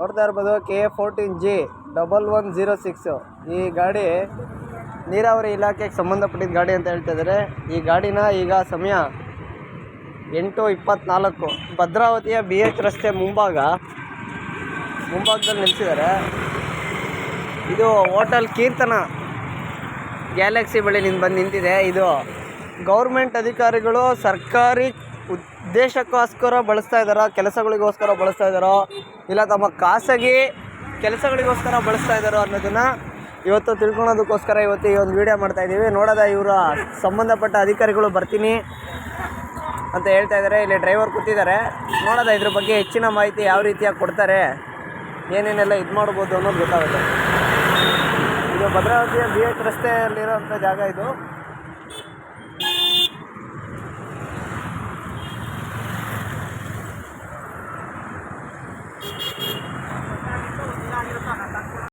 ನೋಡ್ತಾ ಇರ್ಬೋದು K A fourteen G double one zero six ಈ ಗಾಡಿ ನೀರಾವರಿ ಇಲಾಖೆಗೆ ಸಂಬಂಧಪಟ್ಟಿದ್ದ ಗಾಡಿ ಅಂತ ಹೇಳ್ತಿದ್ದಾರೆ ಈ ಗಾಡಿನ ಈಗ ಸಮಯ ಎಂಟು ಇಪ್ಪತ್ತ್ನಾಲ್ಕು ಭದ್ರಾವತಿಯ ಬಿ ಎಚ್ ರಸ್ತೆ ಮುಂಭಾಗ, ಮುಂಭಾಗದಲ್ಲಿ ನಿಲ್ಸಿದ್ದಾರೆ. ಇದು ಹೋಟೆಲ್ ಕೀರ್ತನ ಗ್ಯಾಲಕ್ಸಿ ಬಳಿ ನಿಂತು ಬಂದು ನಿಂತಿದೆ. ಇದು ಗೌರ್ಮೆಂಟ್ ಅಧಿಕಾರಿಗಳು ಸರ್ಕಾರಿ ಉದ್ದೇಶಕ್ಕೋಸ್ಕರ ಬಳಸ್ತಾ ಇದ್ದಾರೋ ಕೆಲಸಗಳಿಗೋಸ್ಕರ ಬಳಸ್ತಾ ಇದ್ದಾರೋ ಇಲ್ಲ ತಮ್ಮ ಖಾಸಗಿ ಕೆಲಸಗಳಿಗೋಸ್ಕರ ಬಳಸ್ತಾ ಇದ್ದಾರೋ ಅನ್ನೋದನ್ನು ಇವತ್ತು ತಿಳ್ಕೊಳೋದಕ್ಕೋಸ್ಕರ ಇವತ್ತು ಈ ಒಂದು ವಿಡಿಯೋ ಮಾಡ್ತಾ ಇದ್ದೀವಿ. ನೋಡೋದ ಇವರ ಸಂಬಂಧಪಟ್ಟ ಅಧಿಕಾರಿಗಳು ಬರ್ತೀನಿ ಅಂತ ಹೇಳ್ತಾ ಇದ್ದಾರೆ ಇಲ್ಲಿ ಡ್ರೈವರ್ ಕೂತಿದ್ದಾರೆ. ನೋಡೋದ ಇದ್ರ ಬಗ್ಗೆ ಹೆಚ್ಚಿನ ಮಾಹಿತಿ ಯಾವ ರೀತಿಯಾಗಿ ಕೊಡ್ತಾರೆ, ಏನೇನೆಲ್ಲ ಇದು ಮಾಡ್ಬೋದು ಅನ್ನೋದು ಗೊತ್ತಾಗುತ್ತೆ. ಇದು ಭದ್ರಾವತಿಯ ಬಿ ಎಚ್ ರಸ್ತೆಯಲ್ಲಿರೋಂಥ ಜಾಗ ಇದು.